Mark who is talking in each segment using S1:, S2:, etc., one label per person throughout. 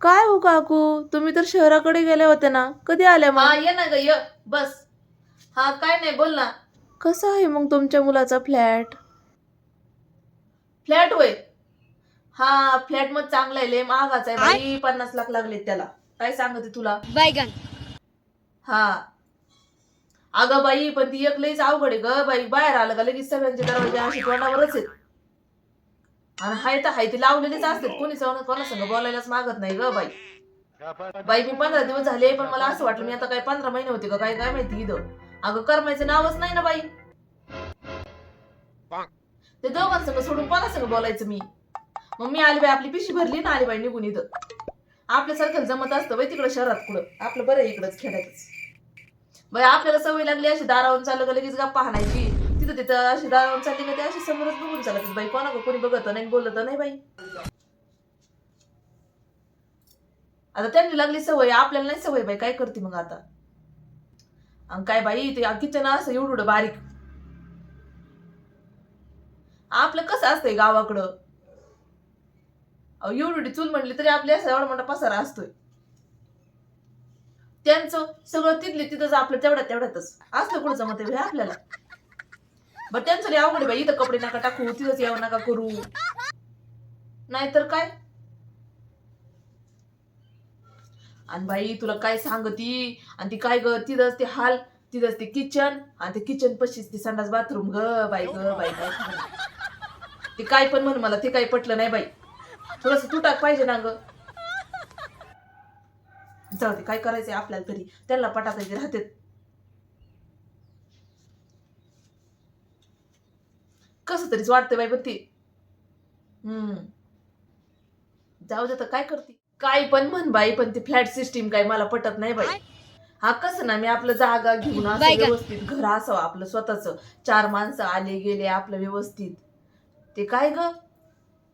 S1: काय हो काकू? तुम्ही तर शहराकडे गेले होते ना. कधी आल्या
S2: हा
S1: मग
S2: ये ना ग ये. बस. हा काय नाही बोल ना.
S1: कसा आहे मग तुमच्या मुलाचा फ्लॅट?
S2: फ्लॅट होय. हा फ्लॅट मग चांगला आहे लय महागाचा आहे बाई. पन्नास लाख लागले त्याला. काय सांगते तुला?
S3: बैगन
S2: हा. अगं बाई पण ती एक लईच अवघड आहे ग बाई. बाहेर आलं का लगेच सगळ्यांचे दरवाजे अशी तोंडावरच आहेत. आणि हाय तर हाय ती लावलेलीच असतात. कोणी कोणा संग बोलायलाच मागत नाही ग बाई. बाई मी पंधरा दिवस झाले पण मला असं वाटलं मी आता काय पंधरा महिने होते का काय काय माहिती इथं. अगं करमायचं नावच नाही ना बाई. ते दोघांसंग सोडून कोणासंग बोलायचं मी? मग मी आली बाई आपली पिशी भरली ना आली बाई निघून इथं. आपल्यासारखं जमत असतं बाई तिकडं शहरात कुठं. आपलं बरं इकडंच खेड्यातच. बाई आपल्याला सवय लागली अशी दारावून चाललं लगेच गप्पा हाणायची. तिथं तिथं अशी दारावून चालली का ते अशी समोरच बघून चालत बाई. कोणा कोणी बघत नाही बोलत नाही बाई. आता त्यांनी लागली सवय आपल्याला नाही सवय बाई. काय करते मग आता? आणि काय बाई ते किचन असं एवढं बारीक. आपलं कसं असतंय गावाकडं? एवढी चूल म्हणली तरी आपली असं एवढा मोठा पसारा असतोय. त्यांचं सगळं तिथले तिथंच आपलं तेवढ्या तेवढ्यातच. असलं कुठं जमत आपल्याला? बरं त्यांचं लय अवघड बाई. इथं कपडे नका टाकू तिथंच यावं नका करू. नाहीतर काय? आणि बाई तुला काय सांगती? आणि ती काय ग? तिथंच ते हाल तिथंच ते किचन आणि ते किचन पशीच ती संडास बाथरूम ग बाई ग बाई काय ते काय पण म्हण मला ते काही पटलं नाही बाई. थोडस तुटाक पाहिजे ना ग. जाऊ ते काय करायचंय आपल्याला तरी? त्यांना पटाकायचे राहते कस तरीच वाटतंय बाई पण ते हम्म. जाऊ दे तर काय करते? काय पण म्हण बाई पण ती फ्लॅट सिस्टीम काय मला पटत नाही बाई. हा कसं ना मी आपलं जागा घेऊन असं? व्यवस्थित घर असावं आपलं स्वतःच. चार माणसं आले गेले आपलं व्यवस्थित. ते काय ग?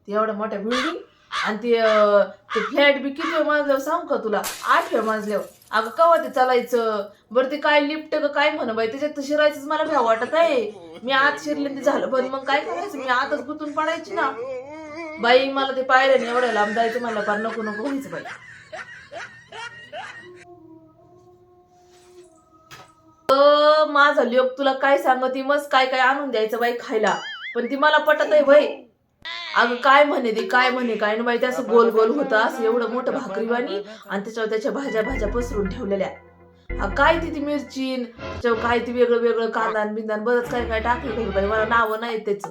S2: ते एवढ्या मोठ्या बिल्डिंग आणि ते फ्लॅट बी किती माजल्यावर सांगू का तुला? आठव्या माजल्यावर. अगं कवा ते चालायचं? बरं ते काय लिफ्ट का काय म्हण बाई? त्याच्यात तर शिरायचंच मला भ्या वाटत आहे. मी आत शिरले ते झालं. पण मग काय करायचं? मी आतच गुतून पडायची ना. बाई मला ते पायऱ्याने एवढ्या लांब जायचं मला फार नको नको व्हायचं बाई. अ, माझा लोक तुला काय सांगत? मस्त काय काय आणून द्यायचं बाई खायला. पण ती मला पटत आहे बाई अगं काय म्हणे ते काय म्हणे काय ना माहिती असं गोल गोल होतं असं एवढं मोठं भाकरीवाणी आणि त्याच्यावर त्याच्या भाज्या भाज्या पसरून ठेवलेल्या. हा काय ती ती त्याच्यावर काय ती वेगळं वेगळं कांदा बिंदान बरंच काय काय टाकलं बाई मला नावं नाही त्याच.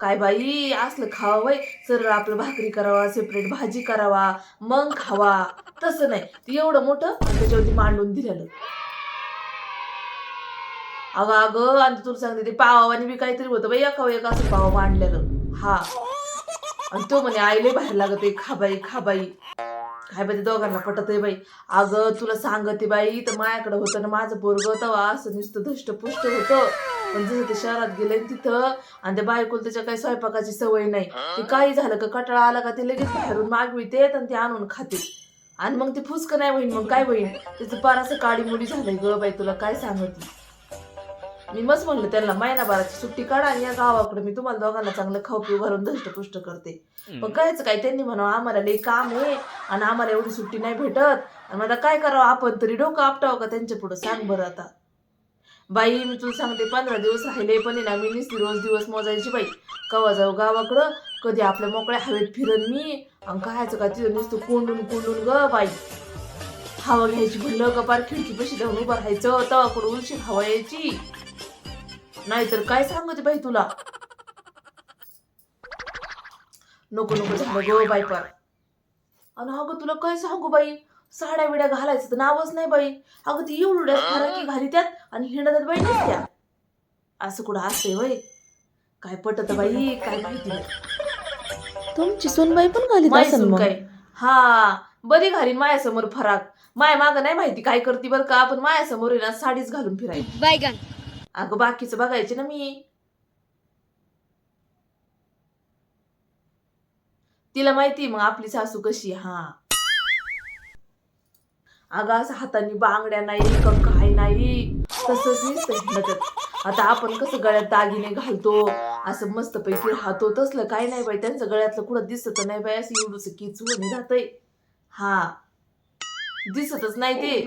S2: काय बाई असलं खावं बाई सरळ आपलं भाकरी करावा सेपरेट भाजी करावा मग खावा. तसं नाही एवढं मोठं त्याच्यावरती मांडून दिलेलं. अगं अगं आणि तुला सांगते ते पावाने बी काहीतरी होतं बाई एका एक असं पाव मांडलेलं हा. आणि तो म्हणे आईले बाहेर लागत आहे खा बाई खा बाई. काय बाई ते दोघांना पटत आहे बाई. अगं तुला सांगते बाई तर माझ्याकडे होतं ना माझं पोरग तवा असं नुसतं धष्टपुष्ट होतं. पण जसं ते शहरात गेले तिथं आणि त्या बायकोला त्याच्या काही स्वयंपाकाची सवय नाही. ते काही झालं का कटाळा आला का ते लगेच बाहेरून मागविते आणि ते आणून खाते. आणि मग ते फुसकं नाही होईन मग काय होईन? त्याचं पार काडी काळी मुली झालंय ग बाई तुला काय सांगते? मी मस्त म्हणलं त्यांना महिनाभराची सुट्टी काढा आणि या गावाकडे मी तुम्हाला दोघांना चांगलं खाऊ पिऊ घालून धष्टपुष्ट करते. पण कायच काय त्यांनी म्हणावं आम्हाला लई काम आहे आणि आम्हाला एवढी सुट्टी नाही भेटत. आणि मला काय करावं आपण तरी डोकं आपटावं का? त्यांच्या पुढं सांग बरं आता. बाई मी तुला सांगते पंधरा दिवस राहिले पण ना मी नुसती रोज दिवस मोजायची बाई. कवा जाऊ गावाकडं कधी आपल्या मोकळ्या हवेत फिरन मी. आणि कायचं का तिथं नुसतं कोंडून कोंडून ग बाई. हवा घ्यायची म्हणलं का पार खिडकी पशी जाऊन उभं राहायचं तवा कुठं उलशी हवा यायची. नाहीतर काय सांगते बाई तुला? नको नको झालं गो बाई पार आणि अगं तुला काय सांगू बाई? साड्या बिड्या घालायचं तर नावच नाही बाई. अगं ती एवढ्या फराकी घाली त्यात आणि हिंडतात बाई नसत्या. असं कुठं असते बाई काय पटत बाई काय माहिती नाही.
S1: तुमची सोनबाई पण मग?
S2: काय? हा बरी घालीन मायासमोर फराक. माय माग नाही माहिती काय करते बरं का पण मायासमोर आहे ना साडीच घालून फिरायची अगं बाकीचं बघायचे ना मी. तिला माहिती मग आपली सासू कशी हा. अगं असं हाताने बांगड्या नाही का काय नाही. तसंच नुसतं हिंडतात आता आपण कसं गळ्यात दागिने घालतो असं मस्त पैकी राहतो तसलं काय नाही बाई त्यांचं गळ्यातलं कुठं दिसत नाही बाई असं एवढंच कीच होणे राहतंय हा. दिसतच नाही ते.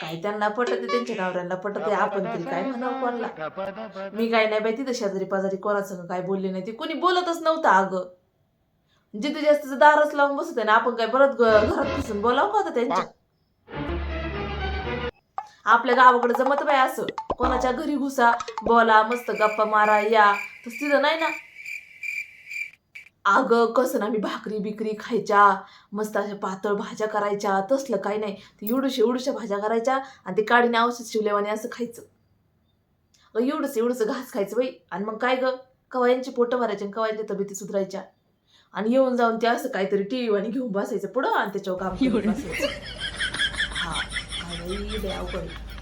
S2: काय त्यांना पटत त्यांच्या नवऱ्यांना पटत आपण तरी काय म्हणावं कोणाला? मी काय नाही बाई तिथं शेजारी पाजारी कोणासंग काय बोलले नाही ते. कोणी बोलतच नव्हतं अगं. जिथे जास्त दारच लावून बसत आहे ना आपण काय परत घरात घुसून बोलावं का आता त्यांच्या? आपल्या गावाकडे जमत बाय असं. कोणाच्या घरी घुसा बोला मस्त गप्पा मारा या. तस तिथं नाही ना. अगं कसं ना मी भाकरी बिकरी खायच्या मस्त अशा पातळ भाज्या करायच्या तसलं काही नाही. ते एवढूशा एवढूशा भाज्या करायच्या आणि ते काडीने औषध शिवल्यावाने असं खायचं. एवढंच एवढंच घास खायचं बाई. आणि मग काय ग? कवायांची पोटं भरायची आणि कवायांच्या तब्येती सुधारायच्या. आणि येऊन जाऊन ते असं काहीतरी टी व्ही आणि घेऊन बसायचं पुढं आणि त्याच्यावर काम बसायचं. हा. काय बाई, लय अवघड.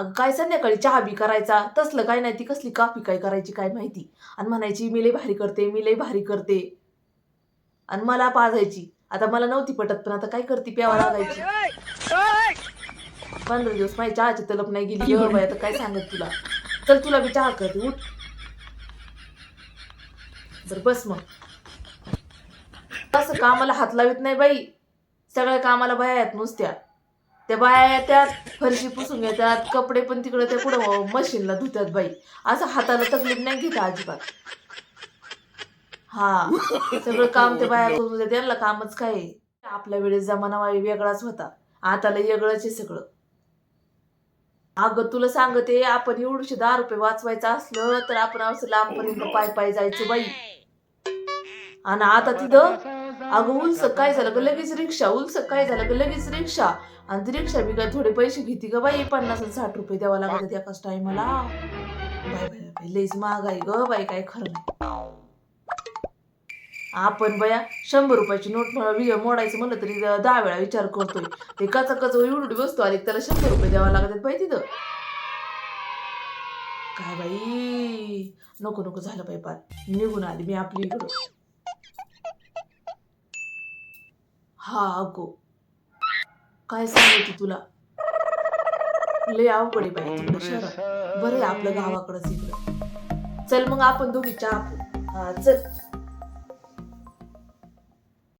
S2: अगं काय संध्याकाळी चहा बी करायचा? तसलं काय नाही ती कसली काफी काय करायची काय माहिती? आणि म्हणायची मी लई भारी करते मी लई भारी करते. आणि मला पाजायची. आता मला नव्हती पटत पण आता काय करते? प्यावा लागायची. पंधरा दिवस माझी चहाची तलप नाही गेली. बाई आता काय सांगत तुला? चल तुला बी चहा करते. उठ. बर बस मग. असं कामाला हात लावित नाही बाई. सगळ्या कामाला बाया आहेत नुसत्या. त्या बाया येतात फरशी पुसून घेतात कपडे पण तिकडे त्या पुढं मशीनला धुतात बाई. असं हाताला तकलीफ नाही घेत अजिबात. हा सगळं काम ते बाया करून देतात. त्यांना कामच काय आपल्या वेळेस जमाना वाई वेगळाच होता. आता वेगळंच आहे सगळं. अगं तुला सांगते आपण एवढीशे दहा रुपये वाचवायचं असलं तर आपण असं लांबपर्यंत पाय पाय जायचो बाई. आणि आता तिथं अगं उलस काय झालं का लगेच रिक्षा? उलस काय झालं का लगेच रिक्षा? आणि ती रिक्षा बी काय थोडे पैसे घेते का बाई. पन्नास साठ रुपये द्यावा लागतात एकाच टायमाला. बाय बाय लईच महागाई ग बाई काय खरं नाही. आपण बया शंभर रुपयाची नोट मोडायचं म्हणलं तरी दहा वेळा विचार करतोय. ते कचा कच हो एवढी वस्तू आली त्याला शंभर रुपये द्यावा लागतात बाई तिथं. काय बाई? नको नको झालं बाई पार. निघून आली मी आपली इकडं. हा अगो. काय सांगायची तुला? लय अवघड आहे बाई तिकडं शहरात बरं आहे आपलं गावाकडंच इकडं. चल मग आपण दोघी चहा पिऊ. हा चल.